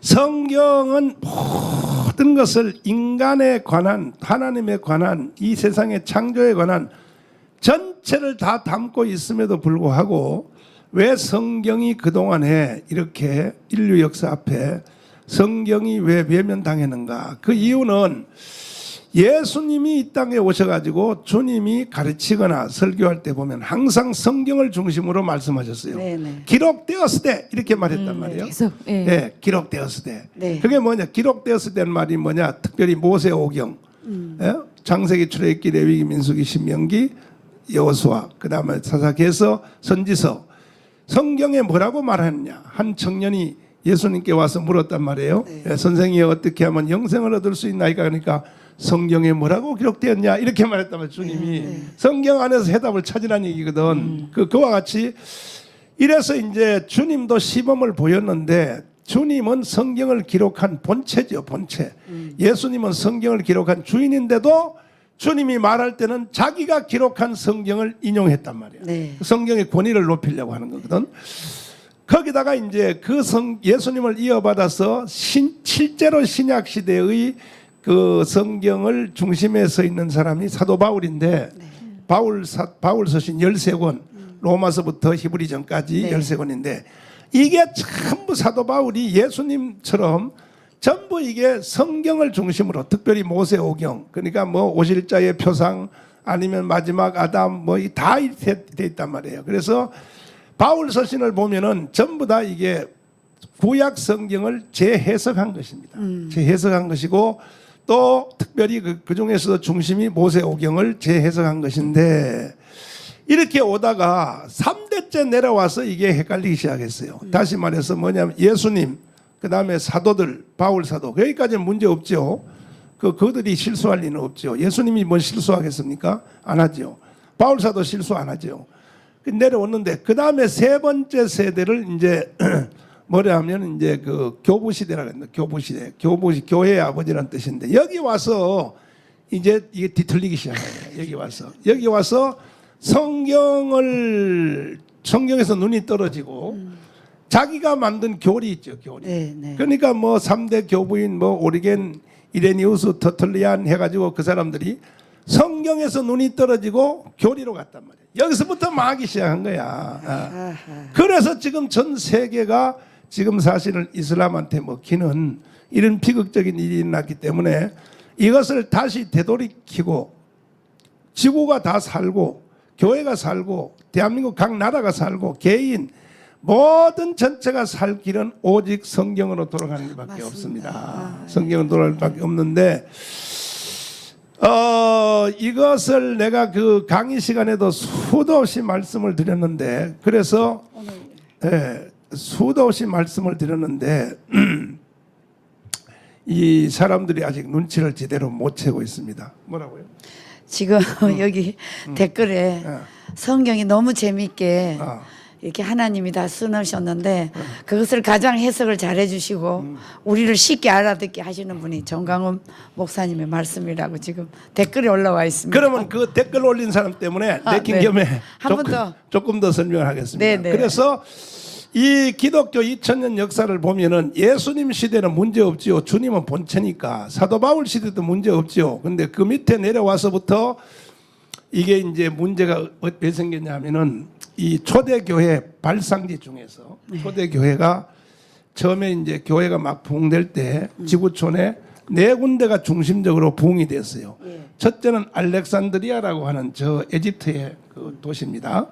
성경은 모든 것을 인간에 관한 하나님에 관한 이 세상의 창조에 관한 전체를 다 담고 있음에도 불구하고 왜 성경이 그동안에 이렇게 인류 역사 앞에 성경이 왜 외면당했는가? 그 이유는 예수님이 이 땅에 오셔가지고 주님이 가르치거나 설교할 때 보면 항상 성경을 중심으로 말씀하셨어요. 네네. 기록되었을 때 이렇게 말했단 말이에요. 계속, 예. 예, 기록되었을 때. 네. 그게 뭐냐? 기록되었을 때는 말이 뭐냐? 특별히 모세 오경, 예? 창세기, 출애굽기, 레위기, 민수기, 신명기, 여호수아, 그다음에 사사기에서 선지서. 성경에 뭐라고 말하느냐? 한 청년이 예수님께 와서 물었단 말이에요. 예, 선생이 어떻게 하면 영생을 얻을 수 있나이까 그러니까 성경에 뭐라고 기록되었냐 이렇게 말이에요. 주님이 성경 안에서 해답을 찾으라는 얘기거든. 그 그와 같이 이래서 이제 주님도 시범을 보였는데 주님은 성경을 기록한 본체죠, 본체. 예수님은 성경을 기록한 주인인데도 주님이 말할 때는 자기가 기록한 성경을 인용했단 말이야. 네. 성경의 권위를 높이려고 하는 거거든. 거기다가 이제 그 성 예수님을 이어받아서 신, 실제로 신약 시대의 그 성경을 중심에 서 있는 사람이 사도 바울인데 바울 사, 바울 서신 13권 로마서부터 히브리전까지 네. 13권인데 이게 전부 사도 바울이 예수님처럼 전부 이게 성경을 중심으로 특별히 모세 오경 그러니까 뭐 오실자의 표상 아니면 마지막 아담 뭐다돼 있단 말이에요. 그래서 바울 서신을 보면은 전부 다 이게 구약 성경을 재해석한 것입니다. 재해석한 것이고 또 특별히 그, 그 중에서도 중심이 모세오경을 재해석한 것인데 이렇게 오다가 3대째 내려와서 이게 헷갈리기 시작했어요. 다시 말해서 뭐냐면 예수님, 그 다음에 사도들, 바울 사도, 여기까지는 문제 없죠. 그, 그들이 실수할 리는 없죠. 예수님이 뭘 실수하겠습니까? 안 하죠. 바울 사도 실수 안 하죠. 그 내려오는데, 그 다음에 세 번째 세대를 이제 뭐라 하면 이제 그 교부 시대라고 했는데, 교부 시대. 교부, 시- 교회의 아버지라는 뜻인데, 여기 와서 이제 이게 뒤틀리기 시작해요. 여기 와서. 여기 와서 성경을 성경에서 눈이 떨어지고 자기가 만든 교리 있죠, 교리. 네, 네. 그러니까 뭐 3대 교부인 뭐 오리겐 이레니우스 터틀리안 해 가지고 그 사람들이 성경에서 눈이 떨어지고 교리로 갔단 말이에요. 여기서부터 망하기 시작한 거야. 아. 그래서 지금 전 세계가 지금 사실은 이슬람한테 먹히는 이런 비극적인 일이 일어났기 때문에 이것을 다시 되돌이키고 지구가 다 살고 교회가 살고 대한민국 각 나라가 살고 개인 모든 전체가 살 길은 오직 성경으로 돌아가는 것밖에 맞습니다. 없습니다. 아, 네. 성경으로 돌아갈 수밖에 없는데 어 이것을 내가 그 강의 시간에도 수도 없이 말씀을 드렸는데 그래서 예, 수도 없이 말씀을 드렸는데 이 사람들이 아직 눈치를 제대로 못 채고 있습니다. 뭐라고요? 지금 여기 댓글에 예. 성경이 너무 재밌게 아. 이렇게 하나님이 다 써놓으셨는데 그것을 가장 해석을 잘 해주시고 우리를 쉽게 알아듣게 하시는 분이 정강훈 목사님의 말씀이라고 지금 댓글이 올라와 있습니다. 그러면 그 댓글 올린 사람 때문에 아, 내킨 네. 겸에 조금, 더. 조금 더 설명을 하겠습니다. 네, 네. 그래서 이 기독교 2000년 역사를 보면은 예수님 시대는 문제 없지요. 주님은 본체니까 사도 바울 시대도 문제 없지요. 근데 그 밑에 내려와서부터 이게 이제 문제가 왜 생겼냐면은 이 초대교회 발상지 중에서 네. 초대교회가 처음에 이제 교회가 막 부흥될 때 지구촌에 네 군데가 중심적으로 부흥이 됐어요. 예. 첫째는 알렉산드리아라고 하는 저 에집트의 그 도시입니다.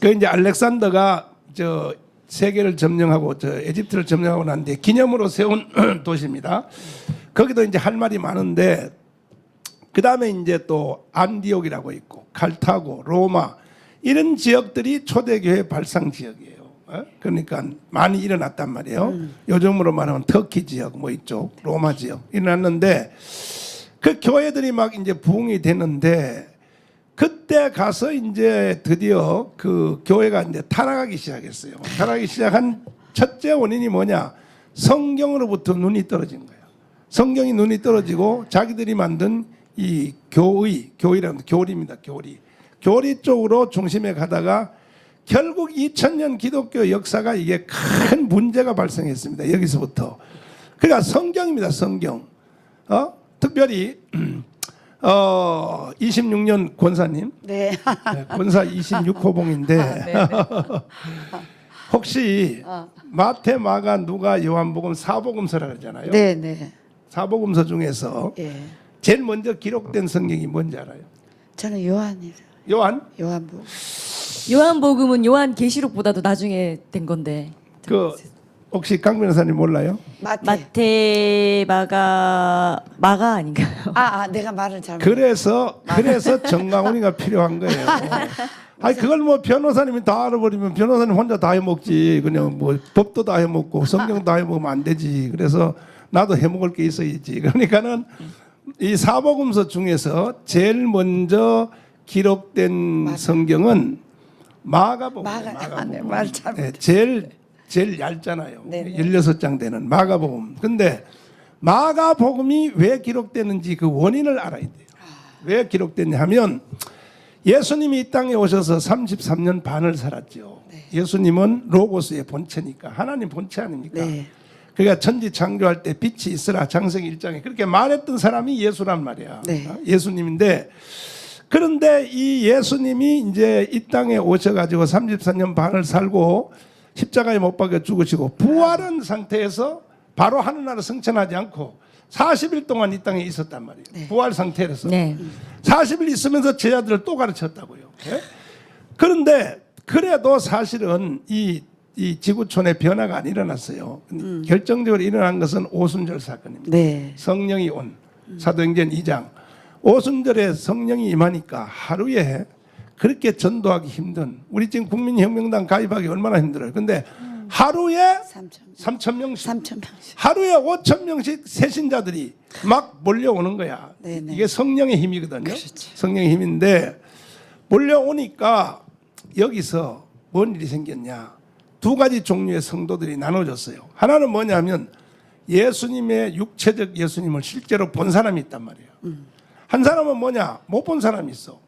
그 이제 알렉산더가 저 세계를 점령하고 저 에집트를 점령하고 난 뒤에 기념으로 세운 도시입니다. 거기도 이제 할 말이 많은데 그 다음에 이제 또 안디옥이라고 있고 칼타고 로마 이런 지역들이 초대교회 발상 지역이에요. 어? 그러니까 많이 일어났단 말이에요. 요즘으로 말하면 터키 지역 뭐 이쪽 로마 지역 일어났는데 그 교회들이 막 이제 부흥이 되는데 그때 가서 이제 드디어 그 교회가 이제 타락하기 시작했어요. 타락하기 시작한 첫째 원인이 뭐냐? 성경으로부터 눈이 떨어진 거예요. 성경이 눈이 떨어지고 자기들이 만든 이 교의, 교의라는 교리입니다. 교리. 교리 쪽으로 중심에 가다가 결국 2000년 기독교 역사가 이게 큰 문제가 발생했습니다. 여기서부터. 그러니까 성경입니다. 성경. 어? 특별히 어 26년 권사님 네. 네, 권사 26호봉인데 혹시 마태, 마가, 누가, 요한복음 사복음서라 그러잖아요. 네, 네. 사복음서 중에서 예. 제일 먼저 기록된 성경이 뭔지 알아요? 저는 요한이요. 요한 요한복. 요한복음은 요한 계시록보다도 나중에 된 건데 그 혹시 강 변호사님 몰라요? 마태. 마태 마가 마가 아닌가요? 아, 아, 내가 말을 잘못. 그래서 그래서 정강훈이가 필요한 거예요. 아니 그걸 뭐 변호사님이 다 알아버리면 변호사님 혼자 다 해먹지 그냥 뭐 법도 다 해먹고 성경 다 해먹으면 안 되지. 그래서 나도 해먹을 게 있어야지. 그러니까는 이 사복음서 중에서 제일 먼저 기록된 성경은 마가복음. 마가. 아, 네, 말 잘못. 네, 제일 제일 얇잖아요. 네네. 16장 되는 마가복음. 근데 마가복음이 왜 기록되는지 그 원인을 알아야 돼요. 왜 기록됐냐 하면 예수님이 이 땅에 오셔서 33년 반을 살았죠. 예수님은 로고스의 본체니까 하나님 본체 아닙니까? 네. 그러니까 천지 창조할 때 빛이 있으라 장세기 1장에 그렇게 말했던 사람이 예수란 말이야. 네. 어? 예수님인데 그런데 이 예수님이 이제 이 땅에 오셔 가지고 34년 반을 살고 십자가에 못 박혀 죽으시고 부활한 상태에서 바로 하늘나라 승천하지 않고 40일 동안 이 땅에 있었단 말이에요. 부활 상태에서. 네. 40일 있으면서 제자들을 또 가르쳤다고요. 예? 그런데 그래도 사실은 이, 이 지구촌에 변화가 안 일어났어요. 근데 결정적으로 일어난 것은 오순절 사건입니다. 네. 성령이 온 사도행전 2장 오순절에 성령이 임하니까 하루에 그렇게 전도하기 힘든 우리 지금 국민혁명당 가입하기 얼마나 힘들어요. 근데 하루에 3천 3천 명씩 3천 명씩. 하루에 5천 명씩 새신자들이 막 몰려오는 거야. 네네. 이게 성령의 힘이거든요. 그렇죠. 성령의 힘인데 몰려오니까 여기서 뭔 일이 생겼냐? 두 가지 종류의 성도들이 나눠졌어요. 하나는 뭐냐면 예수님의 육체적 예수님을 실제로 본 사람이 있단 말이에요. 한 사람은 뭐냐? 못 본 사람이 있어.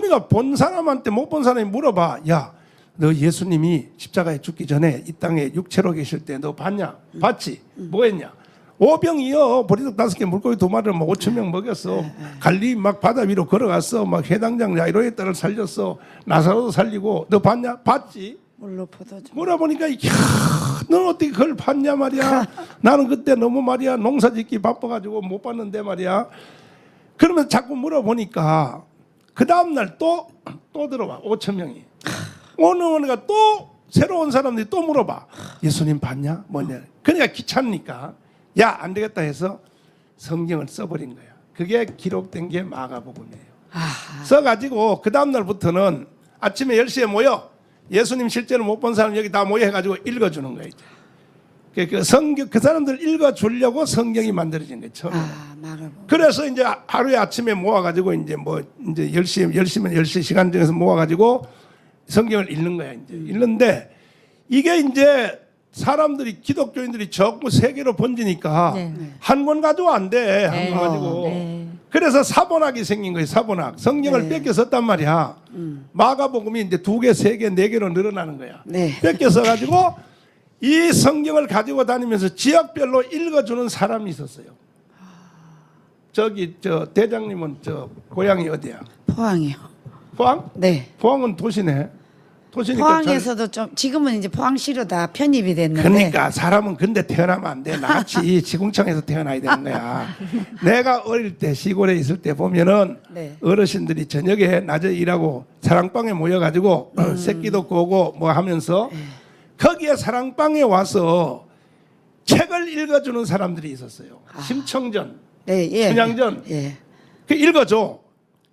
그러니까 본 사람한테 못 본 사람이 물어봐. 야, 너 예수님이 십자가에 죽기 전에 이 땅에 육체로 계실 때 너 봤냐? 봤지? 뭐 했냐? 오병이어 보리떡 다섯 개 물고기 두 마리를 뭐 오천 명 먹였어 갈리 막 바다 위로 걸어갔어 막 해당장 야이로의 딸을 살렸어 나사로도 살리고 너 봤냐 봤지 물로 포도주. 물어보니까 야, 넌 어떻게 그걸 봤냐 말이야. 나는 그때 너무 말이야 농사 짓기 바빠가지고 못 봤는데 말이야. 그러면 자꾸 물어보니까 그 다음 날 또 또 들어와 5천 명이 오는 오니까 또 새로운 사람들이 또 물어봐. 예수님 봤냐 뭐냐. 그러니까 귀찮으니까 야 안 되겠다 해서 성경을 써버린 거야. 그게 기록된 게 마가복음이에요. 아, 써가지고 그 다음 날부터는 아침에 10시에 모여 예수님 실제로 못 본 사람 여기 다 모여 해가지고 읽어주는 거예요. 그, 그 성경 그 사람들 읽어주려고 성경이 만들어진 거예요. 처음에. 아. 그래서 이제 하루에 아침에 모아가지고 이제 뭐 이제 10시 10시면 10시 시간 정해서 모아가지고 성경을 읽는 거야 이제 읽는데 이게 이제 사람들이 기독교인들이 전부 세계로 번지니까 네. 한권 가지고 안 돼. 한 네. 권 가지고. 네. 그래서 사본학이 생긴 거예요. 사본학. 성경을 네. 뺏겨 썼단 말이야. 마가복음이 이제 두 개, 세 개, 네 개로 늘어나는 거야. 네. 뺏겨 써가지고 이 성경을 가지고 다니면서 지역별로 읽어주는 사람이 있었어요. 저기 저 대장님은 저 고향이 어디야? 포항이요. 포항? 네. 포항은 도시네. 도시니까 잘- 포항에서도 좀 지금은 이제 포항시로 다 편입이 됐는데 그러니까 사람은 근데 태어나면 안 돼. 나같이 지궁청에서 태어나야 되는 거야. 내가 어릴 때 시골에 있을 때 보면은 네. 어르신들이 저녁에 낮에 일하고 사랑방에 모여가지고 어, 음. 새끼도 꼬고 뭐 하면서 네. 거기에 사랑방에 와서 책을 읽어주는 사람들이 있었어요. 심청전, 네, 예. 춘향전. 예. 그 읽어줘.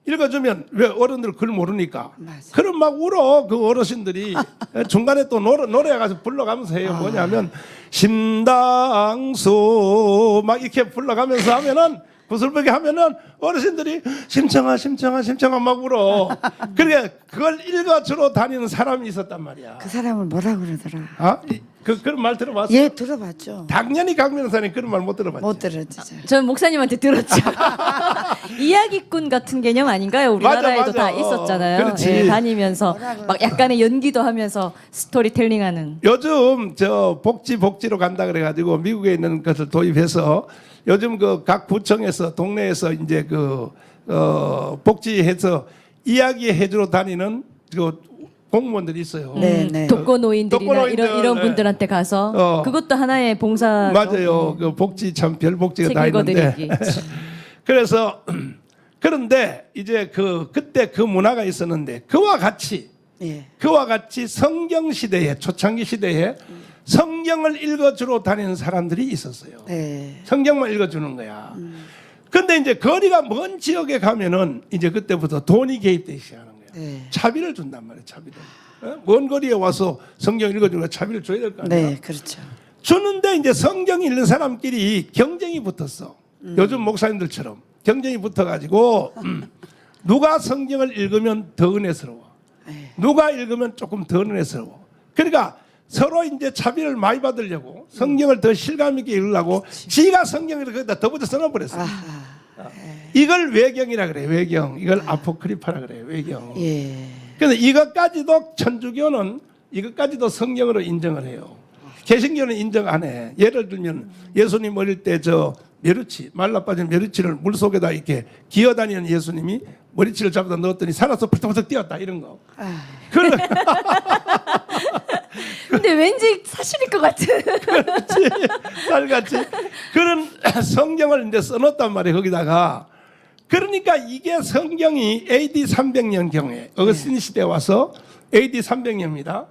읽어주면 왜 어른들 글 모르니까. 맞아. 그럼 막 울어 그 어르신들이 중간에 또 노래 노래 가서 불러가면서 해요. 뭐냐면 심당수 막 이렇게 불러가면서 하면은 구슬보게 하면은 어르신들이 심청아 심청아 심청아 막 울어. 그러니까 그걸 읽어주러 다니는 사람이 있었단 말이야. 그 사람을 뭐라 그러더라. 아 이- 그 그런 말 들어봤어? 예, 들어봤죠. 당연히 강 변호사님 그런 말 못 들어봤지. 못 들었죠. 전 목사님한테 들었죠. 이야기꾼 같은 개념 아닌가요? 우리나라에도 맞아, 다 맞아. 있었잖아요. 어, 그렇지. 예, 다니면서 막 약간의 연기도 하면서 스토리텔링하는. 요즘 저 복지 복지로 간다 그래가지고 미국에 있는 것을 도입해서 요즘 그 각 구청에서 동네에서 이제 그 어, 복지해서 이야기해 주러 다니는 그 공무원들이 있어요. 네, 네. 독거노인들이나 독거노인들, 이런 이런 네. 분들한테 가서 어. 그것도 하나의 봉사. 맞아요. 그 복지 참 별 복지가 다 책 있는데. 읽어드리기. 그래서 그런데 이제 그 그때 그 문화가 있었는데 그와 같이 예. 그와 같이 성경 시대에 초창기 시대에 성경을 읽어주러 다니는 사람들이 있었어요. 네. 성경만 읽어주는 거야. 근데 이제 거리가 먼 지역에 가면은 이제 그때부터 돈이 개입되기 시작하는 거야. 네. 차비를 준단 말이야, 차비를. 어? 먼 거리에 와서 성경 읽어주는 거 차비를 줘야 될 거 아니야. 네, 그렇죠. 주는데 이제 성경 읽는 사람끼리 경쟁이 붙었어. 음. 요즘 목사님들처럼 경쟁이 붙어가지고 음, 누가 성경을 읽으면 더 은혜스러워. 네. 누가 읽으면 조금 더 은혜스러워. 그러니까 서로 이제 차비를 많이 받으려고 성경을 더 실감 있게 읽으려고 지가 성경을 거기다 덧붙여 써놔버렸어. 아하. 이걸 외경이라 그래. 외경. 이걸 아 포크리파라 그래. 외경. 예. 그래서 이것까지도 천주교는 이것까지도 성경으로 인정을 해요. 개신교는 인정 안 해. 예를 들면 예수님 어릴 때 저 메르치 말라 빠진 메르치를 물 속에다 이렇게 기어다니는 예수님이 머리치를 잡아다 넣었더니 살아서 펄떡펄떡 뛰었다 이런 거. 아, 그런 근데 왠지 사실일 것 같은. 살같이 그런 성경을 이제 써놓단 말이에요 거기다가 그러니까 이게 성경이 AD 300년 경에 어거스틴 시대 에 와서 AD 300년입니다.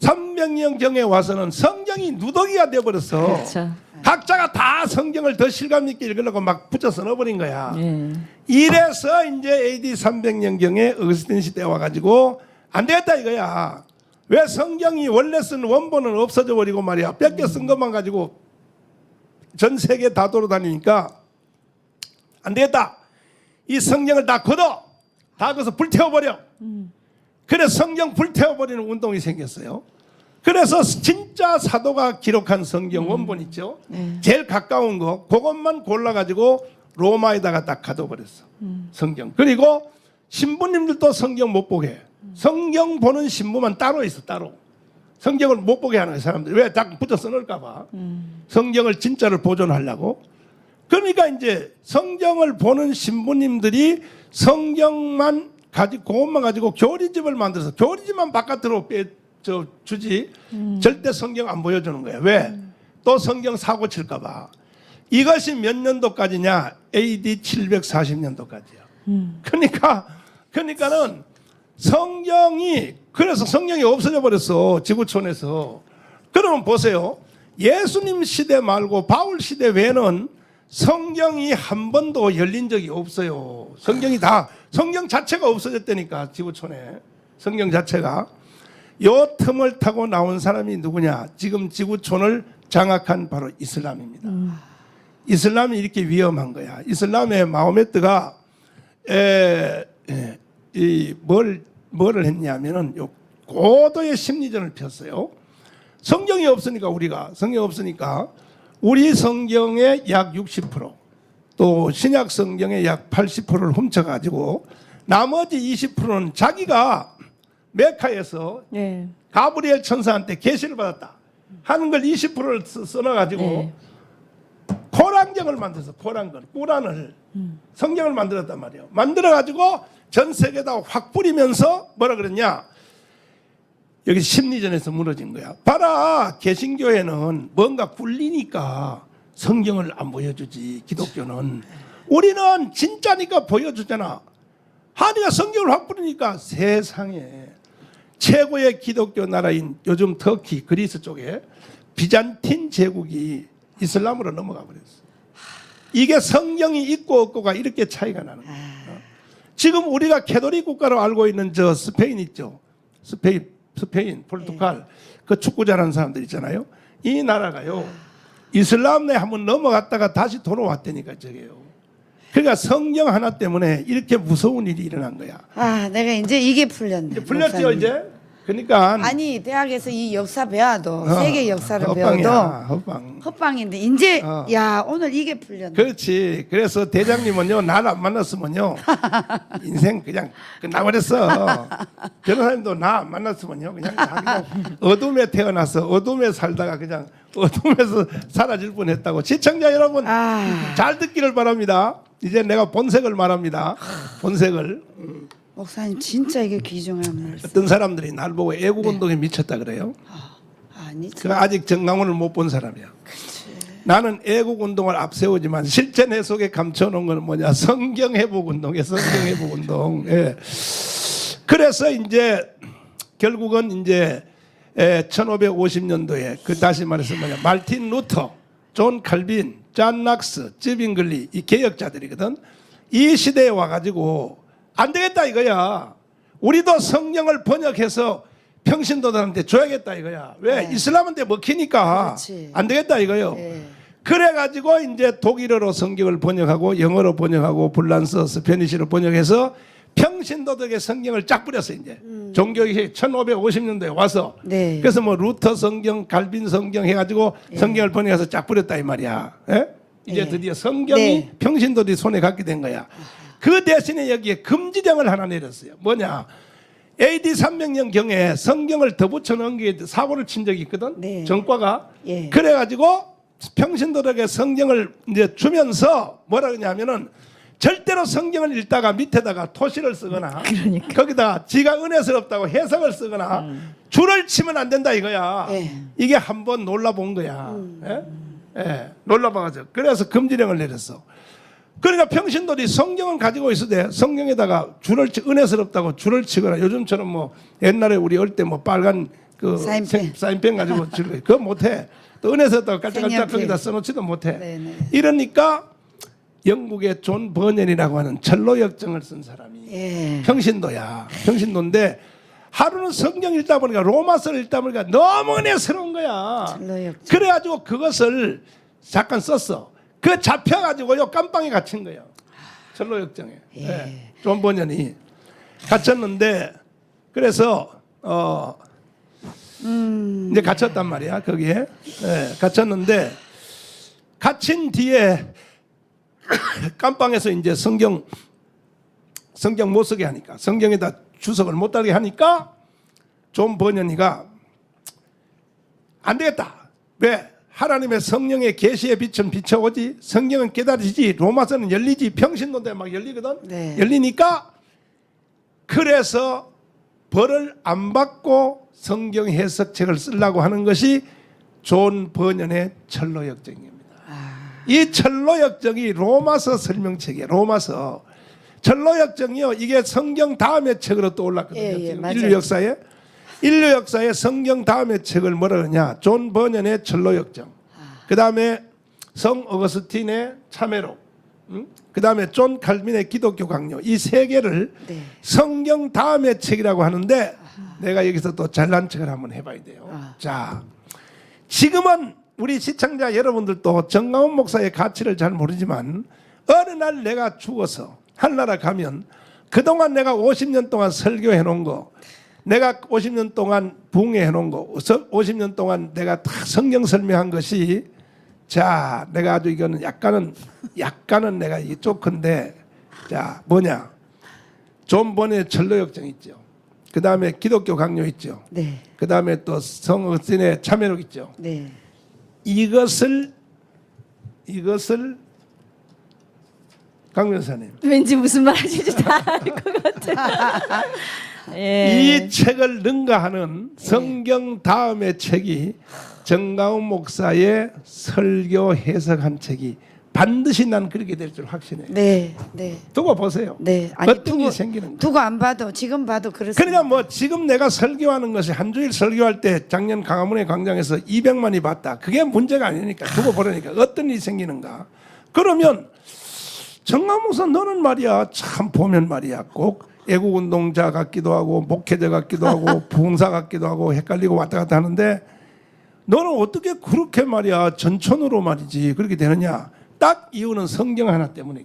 300년 경에 와서는 성경이 누더기가 돼 버렸어. 그렇죠. 각자가 다 성경을 더 실감 있게 읽으려고 막 붙여 써넣어버린 거야. 예. 이래서 이제 AD 300년 경에 어거스틴 시대에 와가지고 안 되겠다 이거야. 왜 성경이 원래 쓴 원본은 없어져 버리고 말이야. 뺏겨 쓴 것만 가지고 전 세계 다 돌아다니니까 안 되겠다. 이 성경을 다 걷어. 다 걷어서 불태워버려. 그래 성경 불태워버리는 운동이 생겼어요. 그래서 진짜 사도가 기록한 성경 원본 있죠. 제일 가까운 거 그것만 골라가지고 로마에다가 딱 가둬버렸어. 성경. 그리고 신부님들도 성경 못 보게. 해. 성경 보는 신부만 따로 있어 따로. 성경을 못 보게 하는 거예요, 사람들이. 왜? 자꾸 붙여 써놓을까봐. 성경을 진짜를 보존하려고. 그러니까 이제 성경을 보는 신부님들이 성경만 가지고 그것만 가지고 교리집을 만들어서 교리집만 바깥으로 빼, 저, 주지 절대 성경 안 보여주는 거야. 왜? 또 성경 사고 칠까봐. 이것이 몇 년도까지냐? AD 740년도까지야. 그러니까 그러니까는 성경이 그래서 성경이 없어져 버렸어 지구촌에서. 그러면 보세요. 예수님 시대 말고 바울 시대 외에는 성경이 한 번도 열린 적이 없어요. 성경이 다 성경 자체가 없어졌다니까 지구촌에 성경 자체가 요 틈을 타고 나온 사람이 누구냐? 지금 지구촌을 장악한 바로 이슬람입니다. 이슬람이 이렇게 위험한 거야. 이슬람의 마호메트가 에, 에, 이뭘 뭐를 했냐면은 요 고도의 심리전을 폈어요. 성경이 없으니까 우리가 성경 없으니까 우리 성경의 약 60%또 신약 성경의 약 80%를 훔쳐 가지고 나머지 20%는 자기가 메카에서 예. 가브리엘 천사한테 계시를 받았다 하는 걸 20%를 써놔 가지고 네. 코란경을 만들어서 코란경, 꾸란을 성경을 만들었단 말이에요. 만들어 가지고 전 세계다 확 뿌리면서 뭐라 그랬냐? 여기 심리전에서 무너진 거야. 봐라, 개신교회는 뭔가 굴리니까 성경을 안 보여주지. 기독교는 우리는 진짜니까 보여주잖아. 한이가 성경을 확 뿌리니까 세상에 최고의 기독교 나라인 요즘 터키, 그리스 쪽에 비잔틴 제국이 이슬람으로 넘어가 버렸어. 이게 성경이 있고 없고가 이렇게 차이가 나는 거야. 어? 지금 우리가 캐도릭 국가로 알고 있는 저 스페인 있죠. 스페인, 스페인, 포르투갈 그 축구 잘하는 사람들 있잖아요. 이 나라가요. 이슬람에 한번 넘어갔다가 다시 돌아왔다니까 저게요. 그러니까 성경 하나 때문에 이렇게 무서운 일이 일어난 거야. 아, 내가 이제 이게 풀렸네. 이제 풀렸죠 목사님. 이제. 그러니까 아니 대학에서 이 역사 배워도 어, 세계 역사를 헛방이야, 배워도 헛방. 헛방인데 이제 어. 야 오늘 이게 풀렸네. 그렇지. 그래서 대장님은요, 나를 안 만났으면요, 인생 그냥 끝나버렸어. 변호사님도 나 안 만났으면요, 그냥 다 그냥 어둠에 태어나서 어둠에 살다가 그냥 어둠에서 사라질 뻔 했다고. 시청자 여러분, 아. 잘 듣기를 바랍니다. 이제 내가 본색을 말합니다. 본색을. 목사님 진짜 이게 귀중한 말씀. 어떤 사람들이 날 보고 애국 운동에 미쳤다 그래요. 아니 그 아직 정강훈을 못 본 사람이야. 나는 애국 운동을 앞세우지만 실제 내 속에 감춰놓은 건 뭐냐? 성경 회복 운동이야. 성경 회복 운동. 예. 그래서 이제 결국은 이제 1550년도에 그 다시 말해서 뭐냐? 말틴 루터, 존 칼빈, 잔 낙스, 찌빙글리 이 개혁자들이거든. 이 시대에 와가지고 안 되겠다 이거야. 우리도 성경을 번역해서 평신도들한테 줘야겠다 이거야. 왜 네. 이슬람한테 먹히니까 그렇지. 안 되겠다 이거요. 네. 그래가지고 이제 독일어로 성경을 번역하고 영어로 번역하고 불란서 스페니시로 번역해서 평신도덕의 성경을 쫙 뿌렸어 이제 종교개혁 1550년도에 와서 음. 네. 그래서 뭐 루터 성경, 갈빈 성경 해가지고 성경을 번역해서 쫙 뿌렸다 이 말이야. 예? 이제 네. 드디어 성경이 네. 평신도들이 손에 갖게 된 거야. 그 대신에 여기에 금지령을 하나 내렸어요. 뭐냐? AD 300년 경에 성경을 더 붙여 넣은 게 사고를 친 적이 있거든. 네. 정과가. 예. 그래 가지고 평신도들에게 성경을 이제 주면서 뭐라 그러냐면은 절대로 성경을 읽다가 밑에다가 토시를 쓰거나 거기다 지가 은혜스럽다고 해석을 쓰거나 줄을 치면 안 된다 이거야. 예. 이게 한번 놀라본 거야. 예? 예, 놀라봐가지고 그래서 금지령을 내렸어. 그러니까 평신도들이 성경을 가지고 있어도 성경에다가 줄을 치, 은혜스럽다고 줄을 치거나 요즘처럼 뭐 옛날에 우리 어릴 때 뭐 빨간 그 사인펜. 생- 사인펜 가지고 줄 그거 못해. 또 은혜스럽다고 깔짝깔짝. 거기다 써놓지도 못해. 네네. 이러니까 영국의 존 버년이라고 하는 철로 역정을 쓴 사람이 예. 평신도야. 평신도인데 하루는 성경 읽다 보니까 로마서를 읽다 보니까 너무 은혜스러운 거야. 철로 역정. 그래가지고 그것을 잠깐 썼어. 그 잡혀가지고요 깜빵에 갇힌 거예요. 철로 역정에. 예. 예. 존 버년이 갇혔는데 그래서 어 음. 이제 갇혔단 말이야 거기에 예, 갇혔는데 갇힌 뒤에 깜빵에서 이제 성경 성경 못 쓰게 하니까 성경에다 주석을 못 달게 하니까 존 버년이가 안 되겠다 왜 하나님의 성령의 계시에 빛은 비춰오지 성경은 깨달으지 로마서는 열리지 평신도인데 막 열리거든 네. 열리니까 그래서 벌을 안 받고 성경 해석책을 쓰려고 하는 것이 존 번연의 철로 역정입니다. 이 철로 역정이 로마서 설명책이에요. 로마서 철로 역정이요. 이게 성경 다음의 책으로 또 올랐거든요. 예, 예. 인류 역사에 인류 역사에 성경 다음의 책을 뭐라 그러냐? 존 번연의 철로 역정. 그 다음에 성 어거스틴의 참회록. 응? 그다음에 존 칼빈의 기독교 강요. 이 세 개를 네. 성경 다음의 책이라고 하는데 내가 여기서 또 잘난 척을 한번 해봐야 돼요. 아. 자, 지금은 우리 시청자 여러분들도 정강원 목사의 가치를 잘 모르지만 어느 날 내가 죽어서 한나라 가면 그동안 내가 50년 동안 설교해 놓은 거 내가 50년 동안 붕해해 놓은 거 50년 동안 내가 다 성경 설명한 것이 자 내가 아주 이거는 약간은 약간은 내가 이쪽 건데 자 뭐냐 존 번의 철로 역정 있죠 그 다음에 기독교 강요 있죠 네. 그 다음에 또 성어신의 참여록 있죠. 네. 이것을 이것을 강 변사님 왠지 무슨 말 하시는지 다 알 것 같아요. 예. 이 책을 능가하는 성경 다음의 책이 정가운 목사의 설교 해석한 책이 반드시 난 그렇게 될 줄 확신해. 네. 네. 두고 보세요. 네. 아니 어떤 두고 일이 생기는 거. 두고 안 봐도 지금 봐도 그렇습니다. 그러니까 뭐 지금 내가 설교하는 것이 한 주일 설교할 때 작년 강화문의 광장에서 200만이 봤다. 그게 문제가 아니니까 두고 보려니까 어떤 일이 생기는가. 그러면 정강목사 너는 말이야 참 보면 말이야 꼭 애국운동자 같기도 하고 목회자 같기도 하고 부흥사 같기도 하고 헷갈리고 왔다 갔다 하는데 너는 어떻게 그렇게 말이야 전천으로 말이지 그렇게 되느냐 딱 이유는 성경 하나 때문에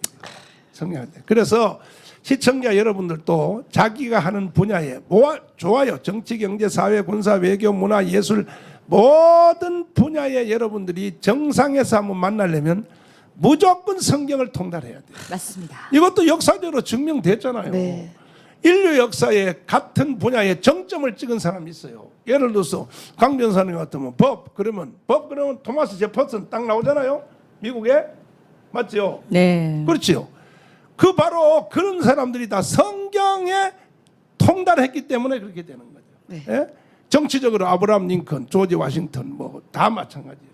성경 하나 때문에. 그래서 시청자 여러분들도 자기가 하는 분야에 모아 좋아요. 정치, 경제, 사회, 군사, 외교, 문화, 예술 모든 분야에 여러분들이 정상에서 한번 만나려면 무조건 성경을 통달해야 돼요. 맞습니다. 이것도 역사적으로 증명됐잖아요. 네. 인류 역사에 같은 분야에 정점을 찍은 사람이 있어요. 예를 들어서 강 변사님 같으면 법 그러면 법 그러면 토마스 제퍼슨 딱 나오잖아요. 미국에 맞죠? 네. 그렇지요. 그 바로 그런 사람들이 다 성경에 통달했기 때문에 그렇게 되는 거죠. 네. 예? 정치적으로 아브라함 링컨, 조지 워싱턴 뭐 다 마찬가지예요.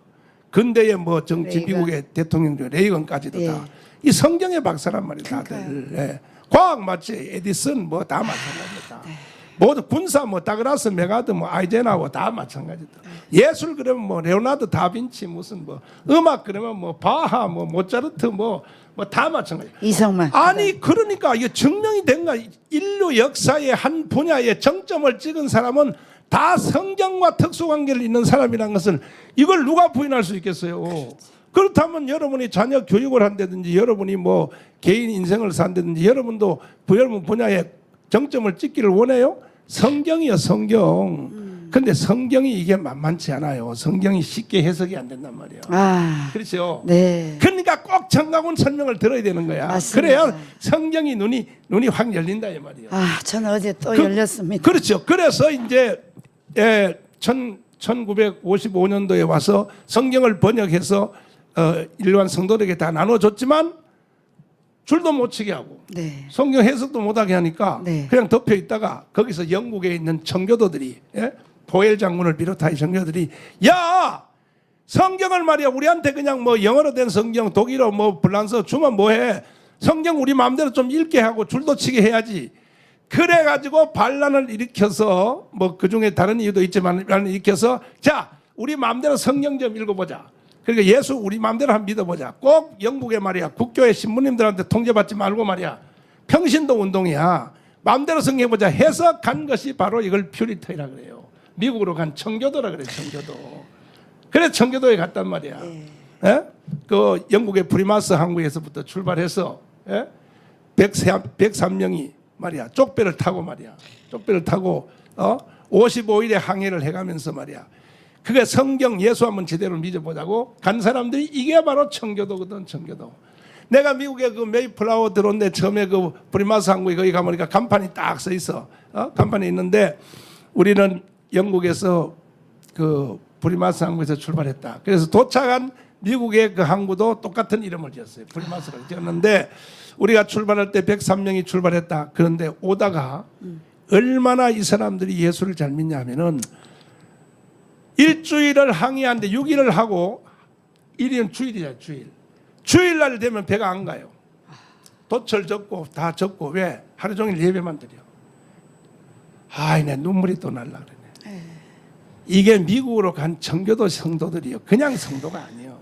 근대의 뭐 정치 레이건. 미국의 대통령 중 레이건까지도 예. 다이 성경의 박사란 말이에요, 다들. 예. 과학 마치 에디슨 뭐 다 마찬가지다. 네. 모두 군사 뭐 다그라스 메가드 뭐 아이젠하고 다 마찬가지다. 예술 그러면 뭐 레오나르도 다빈치 무슨 뭐 음악 그러면 뭐 바하 뭐 모차르트 뭐 뭐 다 마찬가지. 이성만. 아니 그러니까 이게 증명이 된가 인류 역사의 한 분야에 정점을 찍은 사람은 다 성경과 특수 관계를 있는 사람이라는 것을 이걸 누가 부인할 수 있겠어요 그렇 다면 여러분이 자녀 교육을 한다든지 여러분이 뭐 개인 인생을 산다든지 여러분도 부- 여러분 분야에 정점을 찍기를 원해요 성경이요 성경 근데 성경이 이게 만만치 않아요 성경이 쉽게 해석이 안 된단 말이에요 아, 그렇죠 네. 그러니까 꼭 정가군 설명을 들어야 되는 거야. 맞습니다. 그래야 성경이 눈이 눈이 확 열린다 이 말이에요. 아, 저는 어제 또 그- 열렸습니다. 그렇죠. 그래서 이제 예, 천, 1955년도에 와서 성경을 번역해서 어, 일반 성도들에게 다 나눠줬지만 줄도 못 치게 하고 네. 성경 해석도 못하게 하니까 네. 그냥 덮여 있다가 거기서 영국에 있는 청교도들이 예? 보엘 장군을 비롯한 청교들이 야 성경을 말이야 우리한테 그냥 뭐 영어로 된 성경 독일어 뭐 불란서 주면 뭐해 성경 우리 마음대로 좀 읽게 하고 줄도 치게 해야지 그래 가지고 반란을 일으켜서 뭐 그중에 다른 이유도 있지만 반란을 일으켜서 자 우리 마음대로 성경 좀 읽어보자 그러니까 예수 우리 마음대로 한번 믿어보자. 꼭 영국에 말이야. 국교의 신부님들한테 통제받지 말고 말이야. 평신도 운동이야. 마음대로 성경해보자 해서 간 것이 바로 이걸 퓨리터이라 그래요. 미국으로 간 청교도라 그래 청교도. 그래 청교도에 갔단 말이야. 예? 그 영국의 프리마스 항구에서부터 출발해서 예? 103, 103 명이 말이야. 쪽배를 타고 말이야. 쪽배를 타고 어? 55일의 항해를 해가면서 말이야 그게 성경 예수 한번 제대로 믿어보자고 간 사람들이 이게 바로 청교도거든 청교도. 내가 미국에 그 메이플라워 들어온데 처음에 그 프리마스 항구에 거기 가보니까 간판이 딱 써 있어. 어? 간판이 있는데 우리는 영국에서 그 브리마스 항구에서 출발했다. 그래서 도착한 미국의 그 항구도 똑같은 이름을 지었어요. 브리마스를 지었는데 우리가 출발할 때 103명이 출발했다. 그런데 오다가 얼마나 이 사람들이 예수를 잘 믿냐면은 일주일을 항해하는데 6일을 하고 1일은 주일이야 주일. 주일날 되면 배가 안 가요. 도철 적고 다 적고 왜 하루 종일 예배만 드려. 아이 내 눈물이 또 날라 그러네. 이게 미국으로 간 청교도 성도들이요. 그냥 성도가 아니에요.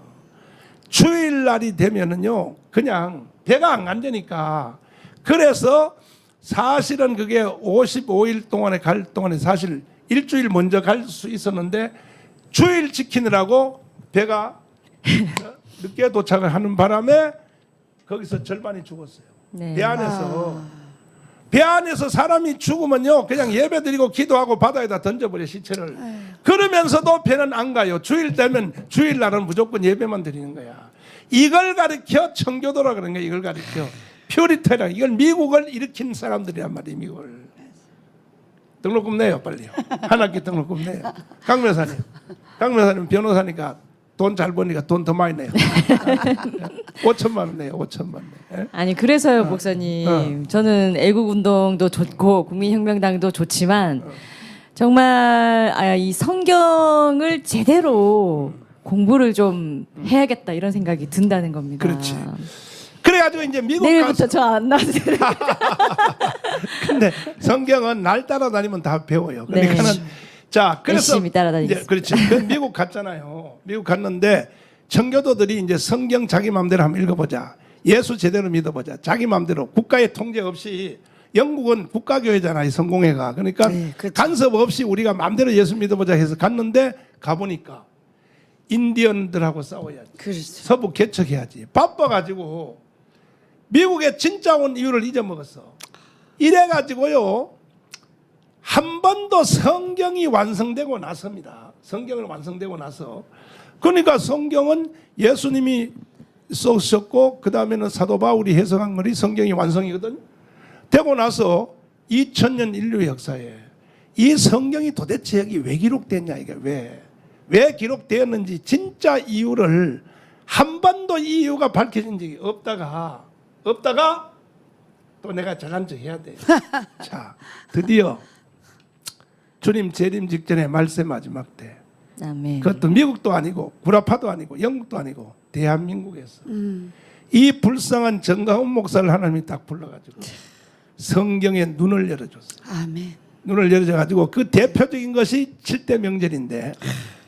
주일날이 되면은요, 그냥 배가 안 간다니까. 그래서 사실은 그게 55일 동안에 갈 동안에 사실 일주일 먼저 갈 수 있었는데 주일 지키느라고 배가 늦게 도착을 하는 바람에 거기서 절반이 죽었어요. 네. 배 안에서. 배 안에서 사람이 죽으면요 그냥 예배 드리고 기도하고 바다에다 던져버려 시체를. 그러면서도 배는 안 가요. 주일 되면 주일날은 무조건 예배만 드리는 거야. 이걸 가리켜 청교도라 그런 거야 이걸 가리켜. 퓨리테라 이걸 미국을 일으킨 사람들이란 말이에요 미국을 등록금 내요 빨리요 한 학기 등록금 내요 강 변호사님 강 변호사님 변호사니까 돈 잘 버니까 돈 더 많이 내요 5천만 원 내요 5천만 원 예? 아니 그래서요 목사님 어. 저는 애국 운동도 좋고 국민혁명당도 좋지만 어. 정말 아, 이 성경을 제대로 공부를 좀 해야겠다 이런 생각이 든다는 겁니다. 그렇지. 그래가지고 이제 미국 내일부터 저안 돼요. 근데 성경은 날 따라다니면 다 배워요. 그러니까는 네. 자 그래서 열심히 따라다니겠습니다. 이제 그렇지. 그 미국 갔잖아요. 미국 갔는데 청교도들이 이제 성경 자기 마음대로 한번 읽어보자. 예수 제대로 믿어보자. 자기 마음대로 국가의 통제 없이 영국은 국가교회잖아요. 성공회가. 그러니까 네, 그렇죠. 간섭 없이 우리가 마음대로 예수 믿어보자 해서 갔는데 가보니까 인디언들하고 싸워야지. 그렇죠. 서부 개척해야지. 바빠가지고 미국에 진짜 온 이유를 잊어먹었어. 이래가지고요, 한 번도 성경이 완성되고 나섭니다. 성경을 완성되고 나서. 그러니까 성경은 예수님이 써주셨고, 그 다음에는 사도 바울이 해석한 거리 성경이 완성이거든. 되고 나서 2000년 인류 역사에 이 성경이 도대체 여기 왜 기록됐냐, 이게 왜. 왜 기록되었는지 진짜 이유를 한 번도 이 이유가 밝혀진 적이 없다가, 없다가 또 내가 잘난 척 해야 돼. 자, 드디어 주님 재림 직전에 말세 마지막 때. 아멘. 그것도 미국도 아니고 구라파도 아니고 영국도 아니고 대한민국에서 이 불쌍한 정가훈 목사를 하나님이 딱 불러가지고 성경의 눈을 열어줬어. 아멘. 눈을 열어줘가지고 그 대표적인 것이 칠대 명절인데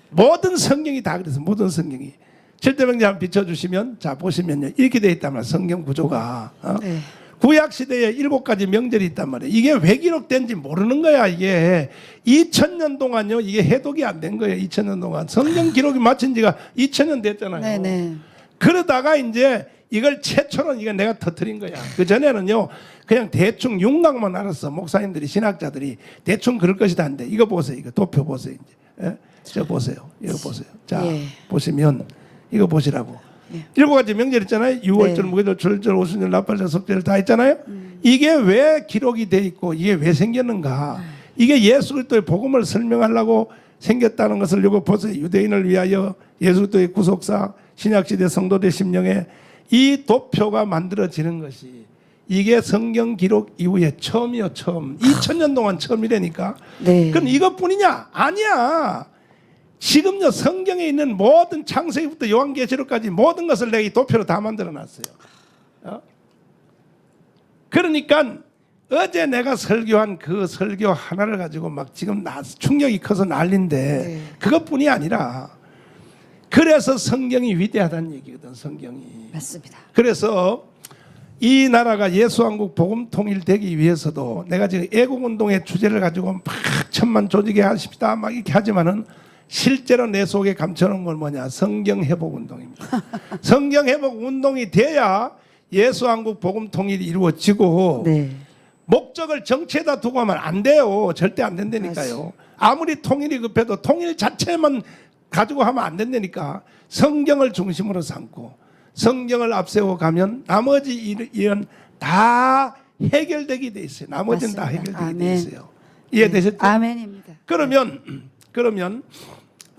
모든 성경이 다 그래서 모든 성경이 명절 한번 비춰주시면 자 보시면요 이렇게 되어 있단 말이야 성경 구조가 어? 네. 구약 시대에 일곱 가지 명절이 있단 말이에요. 이게 왜 기록된지 모르는 거야. 이게 2000년 동안요. 이게 해독이 안 된 거예요. 2000년 동안 성경 기록이 마친 지가 2000년 됐잖아요. 네 네. 그러다가 이제 이걸 최초로 이거 내가 터트린 거야. 그 전에는요, 그냥 대충 윤곽만 알았어. 목사님들이 신학자들이 대충 그럴 것이다 한데 이거 보세요. 이거 도표 보세요. 이제 예? 저 보세요. 이거 보세요. 자 예. 보시면 이거 보시라고. 예. 일곱 가지 명절 있잖아요. 유월절, 네. 무교절, 절절, 오순절, 나팔절, 석절 다 있잖아요. 이게 왜 기록이 돼 있고 이게 왜 생겼는가? 이게 예수 그리스도의 복음을 설명하려고 생겼다는 것을 요거 보세요. 유대인을 위하여 예수 그리스도의 구속사, 신약 시대 성도들 심령에 이 도표가 만들어지는 것이 이게 성경 기록 이후에 처음이요, 처음. 2000년 동안 처음이라니까. 네. 그럼 이것뿐이냐? 아니야. 지금요 성경에 있는 모든 창세기부터 요한계시록까지 모든 것을 내가 이 도표로 다 만들어 놨어요. 어? 그러니까 어제 내가 설교한 그 설교 하나를 가지고 막 지금 나 충격이 커서 난린데 네. 그것뿐이 아니라 그래서 성경이 위대하다는 얘기거든 성경이. 맞습니다. 그래서 이 나라가 예수왕국 복음 통일되기 위해서도 내가 지금 애국운동의 주제를 가지고 막 천만 조직에 하십시다 막 이렇게 하지만은 실제로 내 속에 감춰놓은 건 뭐냐 성경 회복 운동입니다. 성경 회복 운동이 돼야 예수왕국 복음 통일이 이루어지고 네. 목적을 정치에다 두고 하면 안 돼요. 절대 안 된다니까요. 아무리 통일이 급해도 통일 자체만 가지고 하면 안 된다니까. 성경을 중심으로 삼고 성경을 앞세워 가면 나머지 일- 일은 다 해결되게 돼 있어요. 나머지는 다 맞습니다. 해결되게 돼 아멘. 있어요. 이해되셨죠? 아멘입니다. 그러면 그러면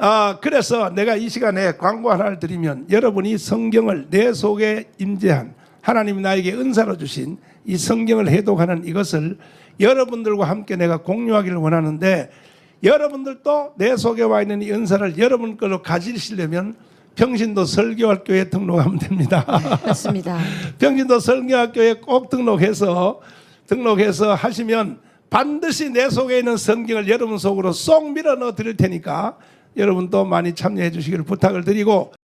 아 그래서 내가 이 시간에 광고 하나를 드리면 여러분이 성경을 내 속에 임재한 하나님이 나에게 은사로 주신 이 성경을 해독하는 이것을 여러분들과 함께 내가 공유하기를 원하는데 여러분들도 내 속에 와 있는 이 은사를 여러분 걸로 가지시려면 평신도 설교학교에 등록하면 됩니다. 맞습니다. 평신도 설교학교에 꼭 등록해서 등록해서 하시면 반드시 내 속에 있는 성경을 여러분 속으로 쏙 밀어 넣어 드릴 테니까 여러분도 많이 참여해 주시기를 부탁을 드리고